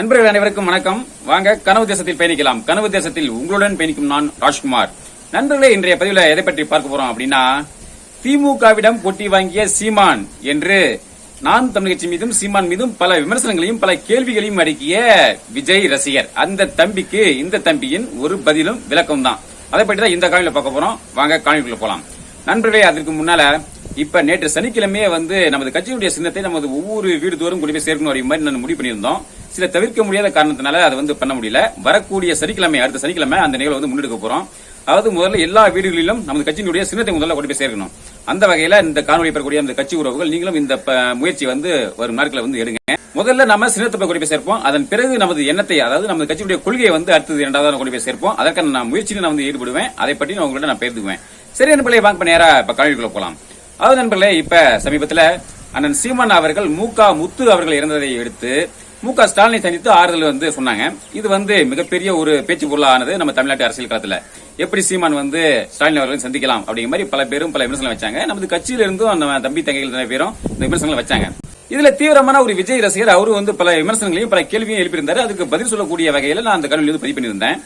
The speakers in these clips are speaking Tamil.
நண்பர்கள் அனைவருக்கும் வணக்கம். வாங்க கனவு தேசத்தில் பயணிக்கலாம். கனவு தேசத்தில் உங்களுடன் பயணிக்கும் நான் ராஜ்குமார். நண்பர்களே இன்றைய பதிவுல எதை பற்றி பார்க்க போறோம் அப்படின்னா திமுகவிடம் போட்டி வாங்கிய சீமான் என்று நான் தமிழ் கட்சி மீதும் சீமான் மீதும் பல விமர்சனங்களையும் பல கேள்விகளையும் அடுக்கிய விஜய் ரசிகர். அந்த தம்பிக்கு இந்த தம்பியின் ஒரு பதிலும் விளக்கம் தான் அதை பற்றி தான் இந்த காலையில் பார்க்க போறோம். வாங்க காணொலிக்குள்ள போலாம். நண்பர்களே அதற்கு முன்னால இப்ப நேற்று சனிக்கிழமையே வந்து நமது கட்சியுடைய சின்னத்தை நமது ஒவ்வொரு வீடு தோறும் கொண்டு போய் சேர்க்கணும் அப்படிங்கிற மாதிரி நான் முடிவு பண்ணியிருந்தோம். சில தவிர்க்க முடியாத காரணத்தினால அதை வந்து பண்ண முடியல. வரக்கூடிய சனிக்கிழமை அடுத்த சனிக்கிழமை அந்த நிகழ்வு வந்து முன்னெடுக்க போறோம். அதாவது முதல்ல எல்லா வீடுகளிலும் நமது கட்சியினுடைய சின்னத்தை முதல்ல கொண்டு போய் சேர்க்கணும். அந்த வகையில இந்த காணொலி பெறக்கூடிய அந்த கட்சி உறவுகள் நீங்களும் இந்த முயற்சி வந்து வரும் நாட்களை வந்து எடுங்க. முதல்ல நம்ம சின்னத்தை போய் கொண்டு போய் சேர்ப்போம். அதன் பிறகு நமது எண்ணத்தை அதாவது நமது கட்சியுடைய கொள்கையை வந்து அடுத்தது இரண்டாவது கொண்டு போய் சேர்ப்போம். அதற்கான நான் முயற்சியில் நான் வந்து ஈடுபடுவேன். அதை பற்றி நான் உங்கள்ட்ட நான் பேசுவேன். சரி நண்பர்களே வாங்க நேரா இப்ப காணொலிக்குள்ள போகலாம் அதாவது நண்பர்களே இப்ப சமீபத்துல அண்ணன் சீமான் அவர்கள் மூகா முத்து அவர்கள் இறந்ததை எடுத்து மு க ஸ்டாலினை சந்தித்து ஆறுதல் வந்து சொன்னாங்க. இது வந்து மிகப்பெரிய ஒரு பேச்சு பொருளானது நம்ம தமிழ்நாட்டு அரசியல் களத்துல. எப்படி சீமான் வந்து ஸ்டாலின் அவர்களை சந்திக்கலாம் அப்படிங்கிற மாதிரி பல பேரும் பல விமர்சனம் வச்சாங்க. நமது கட்சியில இருந்தும் அந்த தம்பி தங்கைகள் நிறைய பேரும் இந்த விமர்சனங்களை வச்சாங்க. இதுல தீவிரமான ஒரு விஜய் ரசிகர் அவரு வந்து பல விமர்சனங்களையும் பல கேள்வியும் எழுப்பியிருந்தாரு. அதுக்கு பதில் சொல்லக்கூடிய வகையில நான் அந்த கல்வியில் பதிவு பண்ணியிருந்தேன்.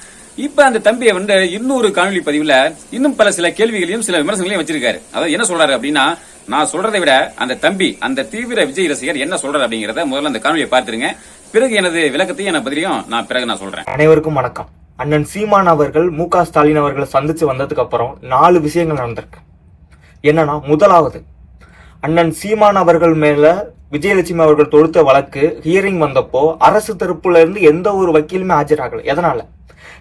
இப்ப அந்த தம்பியை வந்து இன்னொரு காணொலி பதிவுல இன்னும் பல சில கேள்விகளையும் சில விமர்சனங்களையும் வச்சிருக்காரு. அதாவது என்ன சொல்றாரு அப்படின்னா நான் சொல்றதை விட அந்த தம்பி அந்த தீவிர விஜய் ரசிகர் என்ன சொல்றாரு அப்படிங்கறத முதல்ல அந்த காணொலியை பார்த்துருங்க. பிறகு எனது விளக்கத்தையும் என பதிலையும் நான் பிறகு நான் சொல்றேன். அனைவருக்கும் வணக்கம். அண்ணன் சீமான் அவர்கள் மு க ஸ்டாலின் அவர்களை சந்திச்சு வந்ததுக்கு அப்புறம் நாலு விஷயங்கள் நடந்திருக்கு. என்னன்னா முதலாவது அண்ணன் சீமான் அவர்கள் மேல விஜயலட்சுமி அவர்கள் தொடுத்த வழக்கு ஹியரிங் வந்தப்போ அரசு தரப்புல இருந்து எந்த ஒரு வக்கீலுமே ஆஜராகல. எதனால?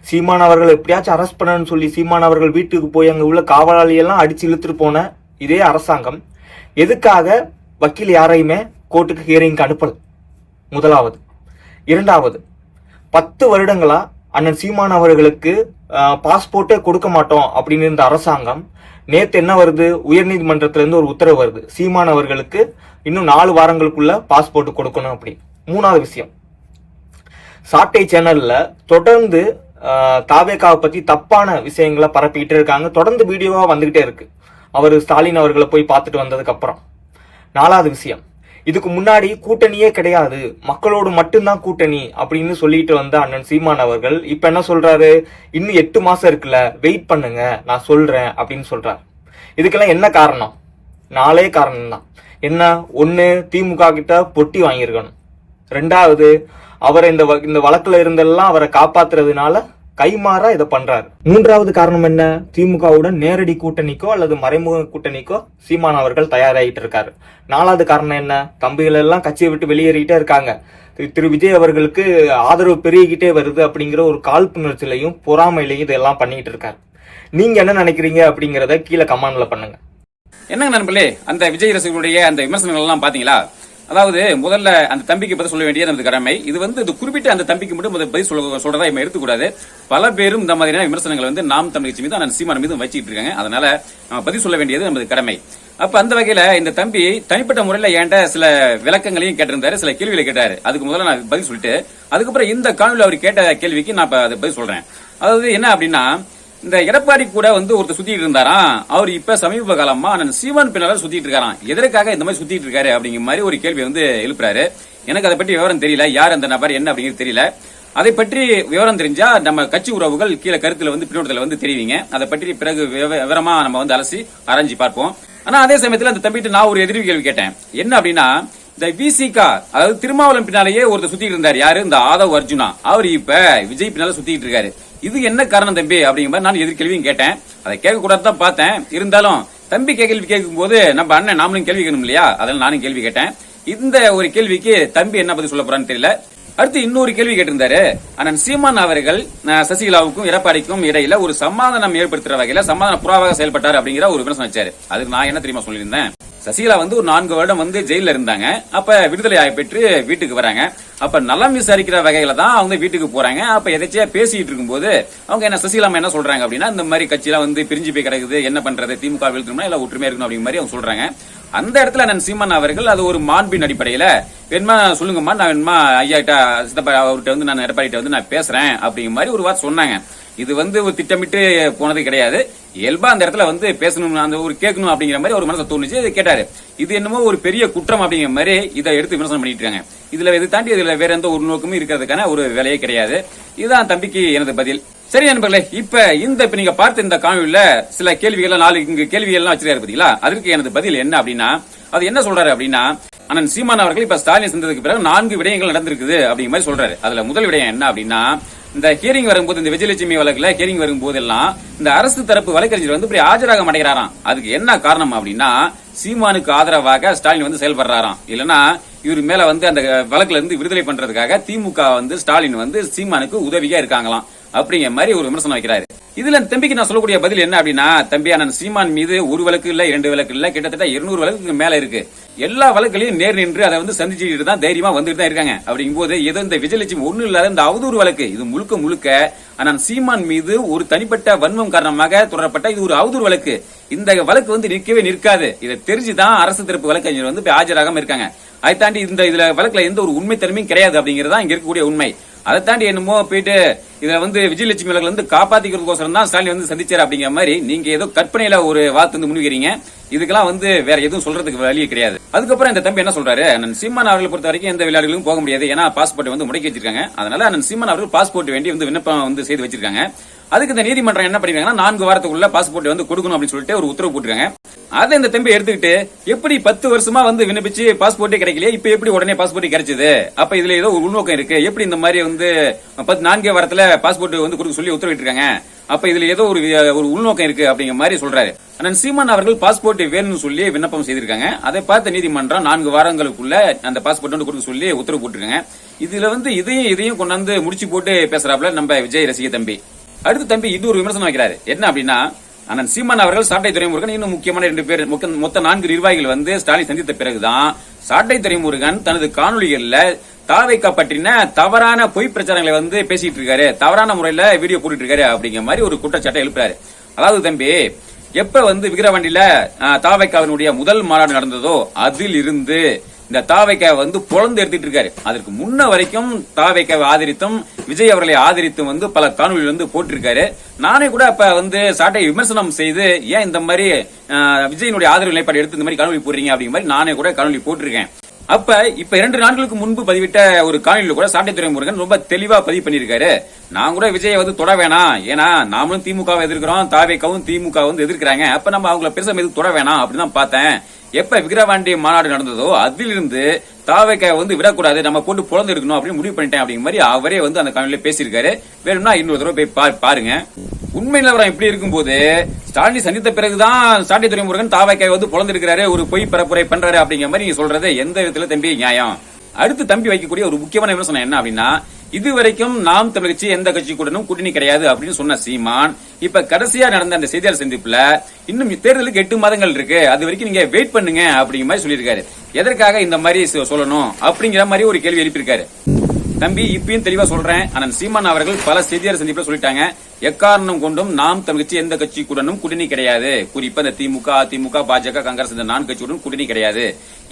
சீமான் அவர்கள் எப்படியாச்சும் அரெஸ்ட் பண்ணணும்னு சொல்லி சீமான் அவர்கள் வீட்டுக்கு போய் அங்க உள்ள காவலாளி எல்லாம் அடிச்சு இழுத்துட்டு போன இதே அரசாங்கம் எதுக்காக வக்கீல் யாரையுமே கோர்ட்டுக்கு ஹியரிங்க்கு அனுப்பல? முதலாவது. இரண்டாவது பத்து வருடங்களா அண்ணன் சீமான் அவர்களுக்கு பாஸ்போர்ட்டே கொடுக்க மாட்டோம் அப்படின்னு இருந்த அரசாங்கம் நேத்து என்ன வருது? உயர்நீதிமன்றத்திலேருந்து ஒரு உத்தரவு வருது. சீமான் அவர்களுக்கு இன்னும் நாலு வாரங்களுக்குள்ள பாஸ்போர்ட் கொடுக்கணும் அப்படி. மூணாவது விஷயம். சாட்டை சேனல்ல தொடர்ந்து தாவேக்காவை பத்தி தப்பான விஷயங்களை பரப்பிக்கிட்டே இருக்காங்க. தொடர்ந்து வீடியோவா வந்துகிட்டே இருக்கு. அவர் ஸ்டாலின் அவர்களை போய் பார்த்துட்டு வந்ததுக்கு அப்புறம். நாலாவது விஷயம். இதுக்கு முன்னாடி கூட்டணியே கிடையாது. மக்களோடு மட்டும்தான் கூட்டணி அப்படின்னு சொல்லிட்டு வந்த அண்ணன் சீமான் அவர்கள் இப்ப என்ன சொல்றாரு? இன்னும் எட்டு மாசம் இருக்குல்ல வெயிட் பண்ணுங்க நான் சொல்றேன் அப்படின்னு சொல்றாரு. இதுக்கெல்லாம் என்ன காரணம்? நாலே காரணம் தான். என்ன? ஒன்று திமுக கிட்ட பொட்டி வாங்கியிருக்கணும். ரெண்டாவது அவரை இந்த வ- இந்த வழக்குல இருந்தெல்லாம் அவரை காப்பாத்துறதுனால கைமாறா இதை பண்றாரு. மூன்றாவது காரணம் என்ன? திமுகவுடன் நேரடி கூட்டணிக்கோ அல்லது மறைமுக கூட்டணிக்கோ சீமான் அவர்கள் தயாராகிட்டு இருக்காரு. நாலாவது காரணம் என்ன? தம்பிகள் எல்லாம் கட்சியை விட்டு வெளியேறிட்டே இருக்காங்க. திரு- விஜய் அவர்களுக்கு ஆதரவு பெருகிக்கிட்டே வருது அப்படிங்கிற ஒரு காழ்ப்புணர்ச்சியிலையும் பொறாமையிலையும் இதெல்லாம் பண்ணிட்டு இருக்காரு. நீங்க என்ன நினைக்கிறீங்க அப்படிங்கறத கீழே கமெண்ட்ல பண்ணுங்க. என்னங்க நண்பர்களே அந்த விஜய் ரசிகர்களுடைய அந்த விமர்சனங்கள் எல்லாம் பாத்தீங்களா அதாவது முதல்ல அந்த தம்பிக்கு பதில் சொல்ல வேண்டியது நமது கடமை. இது வந்து இது குறிப்பிட்ட அந்த தம்பிக்கு மட்டும் முதல் பதில் சொல்ல சொல்றதா நம்ம எடுத்துக்கூடாது. பல பேரும் இந்த மாதிரியான விமர்சனங்களை வந்து நாம் தமிழ் கட்சி மீது அந்த சீமான மீதும் வச்சுட்டு இருக்காங்க. அதனால நம்ம பதில் சொல்ல வேண்டியது நமது கடமை. அப்ப அந்த வகையில இந்த தம்பி தனிப்பட்ட முறையில ஏண்ட சில விளக்கங்களையும் கேட்டிருந்தாரு சில கேள்விகளை கேட்டாரு. அதுக்கு முதல்ல நான் பதில் சொல்லிட்டு அதுக்கப்புறம் இந்த காணொலி அவர் கேட்ட கேள்விக்கு நான் அதை பதில் சொல்றேன். அதாவது என்ன அப்படின்னா இந்த எடப்பாடி கூட வந்து ஒருத்தர் சுத்திட்டு இருந்தாராம் அவர் இப்ப சமீப காலமா அண்ணன் சீமான் பின்னால சுத்திட்டு இருக்காராம். எதற்காக இந்த மாதிரி சுத்திட்டு இருக்காரு அப்படிங்கிற மாதிரி ஒரு கேள்வி வந்து எழுப்புறாரு. எனக்கு அதை பற்றி விவரம் தெரியல. யார் அந்த நபர் என்ன அப்படிங்கிறது தெரியல. அதை பற்றி விவரம் தெரிஞ்சா நம்ம கட்சி உறவுகள் கீழே கருத்துல வந்து பின்னோட்டத்தில் வந்து தெரிவிங்க. அதை பற்றி பிறகு விவ- விவரமா நம்ம வந்து அலசி ஆராய்ஞ்சு பார்ப்போம். ஆனா அதே சமயத்தில் அந்த தம்பிட்டு நான் ஒரு எதிர்வு கேள்வி கேட்டேன். என்ன அப்படின்னா இந்த விசிகா அதாவது திருமாவளம் பின்னாலேயே ஒருத்தர் சுத்திட்டு இருந்தார். யாரு? இந்த ஆதவ் அர்ஜுனா. அவர் இப்ப விஜய் பின்னால சுத்திட்டு இருக்காரு. இது என்ன காரணம் தம்பி? அப்படிங்கிற மாதிரி நான் எதிர்கேள்வியும் கேட்டேன். அதை கேட்கக்கூடாது தான் பார்த்தேன். இருந்தாலும் தம்பி கேள்வி கேட்கும் போது நம்ம அண்ணன் நாமளும் கேள்வி கேட்கணும் இல்லையா? அதனால நானும் கேள்வி கேட்டேன். இந்த ஒரு கேள்விக்கு தம்பி என்ன பதில் சொல்ல போறான்னு தெரியல. அடுத்து இன்னொரு கேள்வி கேட்டிருந்தாரு. அண்ணன் சீமான் அவர்கள் சசிகலாவுக்கும் எடப்பாடிக்கும் இடையில ஒரு சமாதானம் ஏற்படுத்துற வகையில சமாதான புறாவாக செயல்பட்டார் அப்படிங்கிற ஒரு விமர்சனம் வச்சாரு. அதுக்கு நான் என்ன தெரியுமா சொல்லியிருந்தேன்? சசிகலா வந்து ஒரு நான்கு வருடம் வந்து ஜெயில இருந்தாங்க. அப்ப விடுதலை பெற்று வீட்டுக்கு வராங்க. அப்ப நலம் விசாரிக்கிற வகையில தான் அவங்க வீட்டுக்கு போறாங்க. அப்ப எதாச்சியா பேசிட்டு இருக்கும்போது அவங்க என்ன சசிகலா என்ன சொல்றாங்க அப்படின்னா இந்த மாதிரி கட்சியெல்லாம் வந்து பிரிஞ்சு போய் கிடக்குது. என்ன பண்றது? திமுக வீழ்த்தணும்னா எல்லாம் ஒற்றுமையா இருக்கணும் அப்படிங்கிற மாதிரி அவங்க சொல்றாங்க. அந்த இடத்துல அண்ணன் சீமான் அவர்கள் அது ஒரு மாண்பின் அடிப்படையில வேணுமா சொல்லுங்கம்மா நான் வேணுமா ஐயா கிட்ட சித்தப்பா அவர்கிட்ட வந்து நான் எடப்பாடிட்ட வந்து நான் பேசுறேன் அப்படிங்கிற மாதிரி ஒரு வார்த்தை சொன்னாங்க. இது வந்து ஒரு திட்டமிட்டு போனது கிடையாது. இயல்பா அந்த இடத்துல வந்து பேசணும் அந்த ஒரு கேட்கணும் அப்படிங்கிற மாதிரி ஒரு மனசை தோணுச்சு இதை கேட்டாரு. இது என்னமோ ஒரு பெரிய குற்றம் அப்படிங்கிற மாதிரி இதை எடுத்து விமர்சனம் பண்ணிட்டு இருக்காங்க. இதுல இது தாண்டி இதுல வேற எந்த ஒரு நோக்கமும் இருக்கிறதுக்கான ஒரு வேலையே கிடையாது. இதுதான் தம்பிக்கு எனது பதில். சரி நண்பர்களே இப்ப இந்த இப்ப நீங்க பார்த்த இந்த காணொலியில சில கேள்விகள் நாலு இங்க கேள்விகள் எல்லாம் வச்சிருக்காரு பாத்தீங்களா? அதற்கு எனது பதில் என்ன அப்படின்னா அது என்ன சொல்றாரு அப்படின்னா அண்ணன் சீமான் அவர்கள் இப்ப ஸ்டாலின் சென்றதுக்கு பிறகு நான்கு விடயங்கள் நடந்திருக்குது அப்படிங்கிற மாதிரி சொல்றாரு. அதுல முதல் விடயம் என்ன அப்படின்னா இந்த ஹியரிங் வரும்போது இந்த விஜயலட்சுமி வழக்குல ஹியரிங் வரும்போது எல்லாம் இந்த அரசு தரப்பு வழக்கறிஞர் வந்து இப்படி ஆஜராக மாட்டேங்கிறாராம் அதுக்கு என்ன காரணம் அப்படின்னா சீமானுக்கு ஆதரவாக ஸ்டாலின் வந்து செயல்படுறாராம். இல்லனா இவர் மேல வந்து அந்த வழக்குல இருந்து விடுதலை பண்றதுக்காக திமுக வந்து ஸ்டாலின் வந்து சீமானுக்கு உதவியா இருக்காங்களாம். அப்படிங்கிற மாதிரி ஒரு விமர்சனம் வைக்கிறாரு. இதுல தம்பிக்கு நான் சொல்லக்கூடிய பதில் என்ன அப்படின்னா தம்பி அண்ணன் சீமான் மீது ஒரு வழக்கு இல்ல இரண்டு வழக்கு இல்ல கிட்டத்தட்ட இருநூறு வழக்குக்கு மேல இருக்கு. எல்லா வழக்குகளையும் நேர் நின்று அதை வந்து சந்திச்சுட்டு தான் தைரியமா வந்துட்டு தான் இருக்காங்க. அப்படிங்கும் போது ஏதோ இந்த விஜயலட்சுமி ஒண்ணு இல்லாத இந்த அவதூறு வழக்கு. இது முழுக்க முழுக்க அண்ணன் சீமான் மீது ஒரு தனிப்பட்ட வன்மம் காரணமாக தொடரப்பட்ட இது ஒரு அவதூறு வழக்கு. இந்த வழக்கு வந்து நிற்கவே நிற்காது. இதை தெரிஞ்சுதான் அரசு தரப்பு வழக்கறிஞர் வந்து ஆஜராகாம இருக்காங்க. அதை தாண்டி இந்த இதுல வழக்குல எந்த ஒரு உண்மை தன்மையும் கிடையாது அப்படிங்கறதா இங்க இருக்கக்கூடிய உண்மை. அதை தாண்டி என்னமோ போயிட்டு இதை வந்து விஜயலட்சுமி வழக்குல இருந்து காப்பாத்திக்கிறதுக்கோசரம் தான் ஸ்டாலின் வந்து சந்திச்சார் அப்படிங்கிற மாதிரி நீங்க ஏதோ கற்பனையில ஒரு வார்த்தை வந்து முன்வைக்கிறீங்க. இதுக்கெல்லாம் வந்து வேற எதுவும் சொல்றதுக்கு வழியே கிடையாது. அதுக்கப்புறம் இந்த தம்பி என்ன சொல்றாரு? அண்ணன் சீமான் அவர்களை பொறுத்த வரைக்கும் எந்த விளையாடுகளும் போக முடியாது. ஏன்னா பாஸ்போர்ட் வந்து முடக்கி வச்சிருக்காங்க. அதனால அண்ணன் சீமான் அவர்கள் பாஸ்போர்ட் வேண்டி வந்து விண்ணப்பம் வந்து செய்து வச்சிருக்காங்க. அதுக்கு இந்த நீதிமன்றம் என்ன பண்ணிருக்காங்கன்னா நான்கு வாரத்துக்குள்ள பாஸ்போர்ட் வந்து கொடுக்கணும் அப்படின்னு சொல்லிட்டு ஒரு உத்தரவு போட்டுருக்காங்க. அதை இந்த தம்பி எடுத்துக்கிட்டு எப்படி பத்து வருஷமா வந்து விண்ணப்பிச்சு பாஸ்போர்ட்டே கிடைக்கலையே இப்ப எப்படி உடனே பாஸ்போர்ட் கிடைச்சது? அப்ப இதுல ஏதோ ஒரு உள்நோக்கம் இருக்கு. எப்படி இந்த மாதிரி வந்து பத்து நான்கே வாரத்துல பாஸ்போர்ட் வந்து கொடுக்க சொல்லி உத்தரவிட்டு இருக்காங்க அப்ப இதுல ஏதோ ஒரு ஒரு உள்நோக்கம் இருக்கு அப்படிங்கிற மாதிரி சொல்றாரு. ஆனால் சீமான் அவர்கள் பாஸ்போர்ட் வேணும்னு சொல்லி விண்ணப்பம் செய்திருக்காங்க. அதை பார்த்த நீதிமன்றம் நான்கு வாரங்களுக்குள்ள அந்த பாஸ்போர்ட் வந்து கொடுக்க சொல்லி உத்தரவு போட்டிருக்காங்க. இதுல வந்து இதையும் இதையும் கொண்டாந்து முடிச்சு போட்டு பேசுறாப்ல நம்ம விஜய் ரசிக தம்பி. அடுத்து தம்பி இது ஒரு விமர்சனம் வைக்கிறாரு. என்ன அப்படின்னா அண்ணன் சீமான் அவர்கள் சாட்டை துறைமுருகன் இன்னும் முக்கியமான ரெண்டு பேர் மொத்த- மொத்த நான்கு நிர்வாகிகள் வந்து ஸ்டாலின் சந்தித்த பிறகுதான் சாட்டை துறைமுருகன் தனது காணொலிகள்ல தாவைக்கா பற்றின தவறான பொய் பிரச்சாரங்களை வந்து பேசிட்டு இருக்காரு. தவறான முறையில வீடியோ போட்டுட்டு இருக்காரு அப்படிங்கிற மாதிரி ஒரு குற்றச்சாட்டை எழுப்புறாரு. அதாவது தம்பி எப்ப வந்து விக்கிரவாண்டியில தாவைக்காவினுடைய முதல் மாநாடு நடந்ததோ அதில் இருந்து இந்த தாவைக்கா வந்து பொழந்து எடுத்துட்டு இருக்காரு. அதற்கு முன்ன வரைக்கும் தாவைக்காவை ஆதரித்தும் விஜய் அவர்களை ஆதரித்தும் வந்து பல காணொலிகள் வந்து போட்டிருக்காரு. நானே கூட அப்ப வந்து சாட்டை விமர்சனம் செய்து ஏன் இந்த மாதிரி விஜயனுடைய ஆதரவு நிலைப்பாடு எடுத்து இந்த மாதிரி காணொலி போடுறீங்க? அப்படிங்கிற மாதிரி நானே கூட காணொலி போட்டிருக்கேன். அப்ப இப்ப இரண்டு நாட்களுக்கு முன்பு பதிவிட்ட ஒரு காணொலியில் கூட சாட்டைத்துறை முருகன் ரொம்ப தெளிவா பதிவு பண்ணிருக்காரு நான் கூட விஜயை வந்து தொட வேணாம். ஏன்னா நாமளும் திமுகவை எதிர்க்கிறோம் தாவேக்காவும் திமுக வந்து எதிர்க்கிறாங்க. அப்ப நம்ம அவங்கள பெருசா எதுவும் தொட வேணாம் அப்படின்னு தான் பார்த்தேன். எப்ப விக்கிரவாண்டி மாநாடு நடந்ததோ அதிலிருந்து தாவைக்காய் வந்து விடக்கூடாது நம்ம போட்டு புலந்து இருக்கணும் அப்படின்னு முடிவு பண்ணிட்டேன் அப்படிங்கிற மாதிரி அவரே வந்து அந்த காணொலியில பேசியிருக்காரு. வேணும்னா இன்னொரு தடவை போய் பாருங்க. உண்மை நிலவரம் இப்படி இருக்கும்போது ஸ்டாலின் சந்தித்த பிறகுதான் சாட்டி துறைமுருகன் தாவைக்காய் வந்து புலந்திருக்கிறாரு ஒரு பொய் பரப்புரை பண்றாரு அப்படிங்கிற மாதிரி நீங்க சொல்றது எந்த விதத்துல தம்பி நியாயம்? அடுத்து தம்பி வைக்கக்கூடிய ஒரு முக்கியமான விமர்சனம் என்ன அப்படின்னா இதுவரைக்கும் நாம் தமிழ் கட்சி எந்த கட்சி கூடனும் கூட்டணி கிடையாது அப்படின்னு சொன்ன சீமான் இப்ப கடைசியா நடந்த அந்த செய்தியாளர் சந்திப்புல இன்னும் தேர்தலுக்கு எட்டு மாதங்கள் இருக்கு. அது வரைக்கும் நீங்க வெயிட் பண்ணுங்க அப்படிங்கிற மாதிரி சொல்லியிருக்காரு. எதற்காக இந்த மாதிரி சொல்லணும் அப்படிங்கிற மாதிரி ஒரு கேள்வி எழுப்பியிருக்காரு. தம்பி இப்பயும் தெளிவா சொல்றேன். ஆனால் சீமான் அவர்கள் பல செய்தியாளர் சந்திப்புல சொல்லிட்டாங்க. எக்காரணம் கொண்டும் நாம் தமிழ் கட்சி எந்த கட்சிக்குடனும் கூட்டணி கிடையாது. குறிப்பா இந்த திமுக அதிமுக பாஜக காங்கிரஸ் இந்த நான்கு கட்சியுடன் கூட்டணி கிடையாது.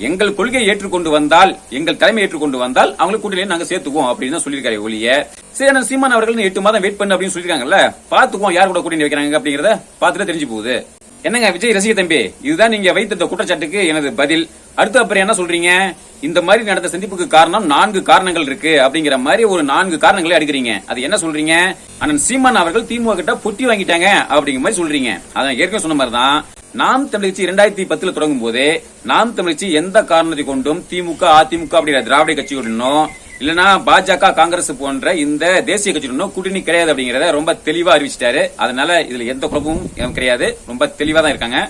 எங்கள் கொள்கையை ஏற்றுக்கொண்டு வந்தால் எங்கள் தலைமை ஏற்றுக்கொண்டு வந்தால் அவங்களுக்கு கூட்டணியை நாங்க சேர்த்துக்குவோம் அப்படின்னு தான் சொல்லியிருக்காரு ஒழிய. சரி சீமான் அவர்கள் எட்டு மாதம் வெயிட் பண்ணு அப்படின்னு சொல்லிருக்காங்கல்ல பாத்துக்குவோம் யார் கூட கூட்டணி வைக்கிறாங்க அப்படிங்கறத பாத்துட்டு தெரிஞ்சு போகுது. என்னங்க விஜய் ரசிக தம்பி இதுதான் நீங்க வைத்த குற்றச்சாட்டுக்கு எனது பதில். அடுத்து அப்புறம் என்ன சொல்றீங்க? இந்த மாதிரி நடந்த சந்திப்புக்கு காரணம் நான்கு காரணங்கள் இருக்கு. அப்படிங்கிற மாதிரி ஒரு நான்கு காரணங்களை அடுக்கிறீங்க. அது என்ன சொல்றீங்க? அண்ணன் சீமான் அவர்கள் திமுக கிட்ட பொட்டி வாங்கிட்டாங்க அப்படிங்கிற மாதிரி சொல்றீங்க. அதான் ஏற்கனவே சொன்ன மாதிரி தான். நாம் தமிழ்ச்சி இரண்டாயிரத்தி பத்துல தொடங்கும் போது நாம் தமிழ்ச்சி எந்த காரணத்தை கொண்டும் திமுக அதிமுக அப்படிங்கிற திராவிட கட்சியுடனோ இல்லனா பாஜக காங்கிரஸ் போன்ற இந்த தேசிய கட்சியுடனும் கூட்டணி கிடையாது அப்படிங்கறத ரொம்ப தெளிவா அறிவிச்சிட்டாரு. அதனால இதுல எந்த குழப்பமும் கிடையாது. ரொம்ப தெளிவா தான் இருக்காங்க.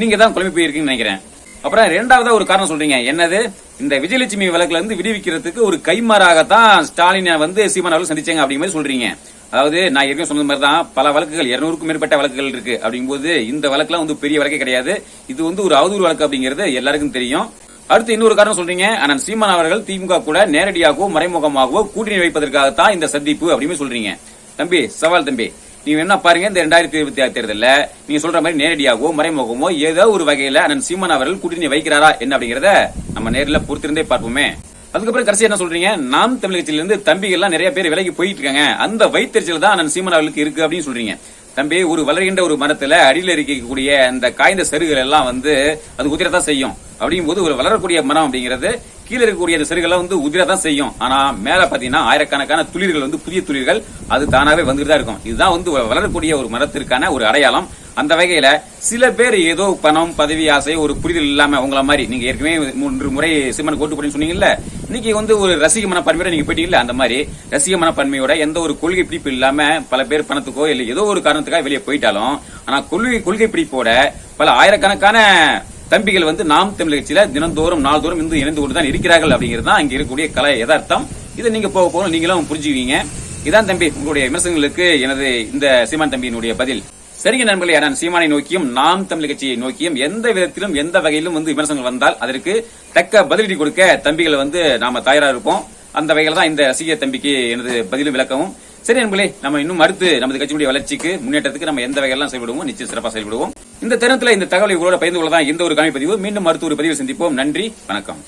நீங்க தான் குழம்பி போயிருக்கீங்கன்னு நினைக்கிறேன். அப்புறம் இரண்டாவதா ஒரு காரணம் சொல்றீங்க. என்னது? இந்த விஜயலட்சுமி வழக்குல இருந்து விடுவிக்கிறதுக்கு ஒரு கைமாறாகத்தான் ஸ்டாலினை வந்து சீமான் அவர்கள் சந்திச்சாங்க அப்படிங்கிற மாதிரி சொல்றீங்க. அதாவது நான் ஏற்கனவே சொன்னது மாதிரி தான் பல வழக்குகள் இருநூறுக்கும் மேற்பட்ட வழக்குகள் இருக்கு அப்படிங்கும்போது இந்த வழக்குலாம் வந்து பெரிய வழக்கே கிடையாது. இது வந்து ஒரு அவதூறு வழக்கு அப்படிங்கிறது எல்லாருக்கும் தெரியும். அடுத்து இன்னொரு காரணம் சொல்றீங்க. ஆனால் சீமான் அவர்கள் திமுக கூட நேரடியாகவோ மறைமுகமாகவோ கூட்டணி வைப்பதற்காகத்தான் இந்த சந்திப்பு அப்படின்னு சொல்றீங்க. தம்பி சவால் தம்பி. நீங்க என்ன பாருங்க இந்த ரெண்டாயிரத்தி இருபத்தி ஆறு தேர்தலில் நீங்க சொல்ற மாதிரி நேரடியாகவோ மறைமுகமோ ஏதோ ஒரு வகையில அண்ணன் சீமான் அவர்கள் கூட்டணி வைக்கிறாரா என்ன அப்படிங்கறத நம்ம நேர்ல பொறுத்திருந்தே பார்ப்போமே. அதுக்கப்புறம் கடைசி என்ன சொல்றீங்க? நாம் தமிழகத்தில இருந்து தம்பிகள் எல்லாம் நிறைய பேர் விலகி போயிட்டு இருக்காங்க. அந்த வைத்தறிச்சல் தான் அண்ணன் சீமான் அவர்களுக்கு இருக்கு அப்படின்னு சொல்றீங்க. தம்பி ஒரு வளர்கின்ற ஒரு மரத்துல அடியில் இருக்கக்கூடிய அந்த காய்ந்த சருகுகள் எல்லாம் வந்து அது உதிரதான் செய்யும். அப்படிங்கும் போது ஒரு வளரக்கூடிய மரம் அப்படிங்கிறது கீழே இருக்கக்கூடிய அந்த செருகெல்லாம் வந்து உதிரதான் செய்யும். ஆனா மேல பாத்தீங்கன்னா ஆயிரக்கணக்கான துளிர்கள் வந்து புதிய துளிர்கள் அது தானாவே வந்துட்டு தான் இருக்கும். இதுதான் வந்து வளரக்கூடிய ஒரு மரத்திற்கான ஒரு அடையாளம். அந்த வகையில சில பேர் ஏதோ பணம் பதவி ஆசை ஒரு புரிதல் இல்லாம உங்களை மாதிரி நீங்க ஏற்கனவே மூன்று முறை சிம்மன் கோட்டு போடுன்னு சொன்னீங்கல்ல இன்னைக்கு வந்து ஒரு ரசிக மனப்பான்மையோட நீங்க போயிட்டீங்கல்ல அந்த மாதிரி ரசிக மனப்பான்மையோட எந்த ஒரு கொள்கை பிடிப்பு இல்லாம பல பேர் பணத்துக்கோ இல்ல ஏதோ ஒரு காரணத்துக்காக வெளியே போயிட்டாலும் ஆனா கொள்கை கொள்கை பிடிப்போட பல ஆயிரக்கணக்கான தம்பிகள் வந்து நாம் தமிழ் கட்சியில தினந்தோறும் நாள்தோறும் இந்து இணைந்து கொண்டு தான் இருக்கிறார்கள் அப்படிங்கிறது தான் அங்க இருக்கக்கூடிய கலை யதார்த்தம். இதை நீங்க போக போக நீங்களும் புரிஞ்சுக்குவீங்க. இதான் தம்பி உங்களுடைய விமர்சனங்களுக்கு எனது இந்த சீமான் தம்பியினுடைய பதில். சரிங்க நண்பர்களே நான் சீமானை நோக்கியும் நாம் தமிழ் கட்சியை நோக்கியும் எந்த விதத்திலும் எந்த வகையிலும் வந்து விமர்சனங்கள் வந்தால் அதற்கு தக்க பதிலடி கொடுக்க தம்பிகளை வந்து நாம தயாரா இருப்போம். அந்த வகையில தான் இந்த ரசிக தம்பிக்கு எனது பதிலும் விளக்கவும் சரி நண்பர்களே நம்ம இன்னும் அடுத்து நமது கட்சியுடைய வளர்ச்சிக்கு முன்னேற்றத்துக்கு நம்ம எந்த வகையெல்லாம் செயல்படுவோம் நிச்சயம் சிறப்பாக செயல்படுவோம். இந்த தருணத்துல இந்த தகவலை உங்களோட பகிர்ந்து கொள்ளதான் இந்த ஒரு கணிப்பதிவு பதிவு. மீண்டும் மருத்துவ ஒரு பதிவில் சந்திப்போம். நன்றி வணக்கம்.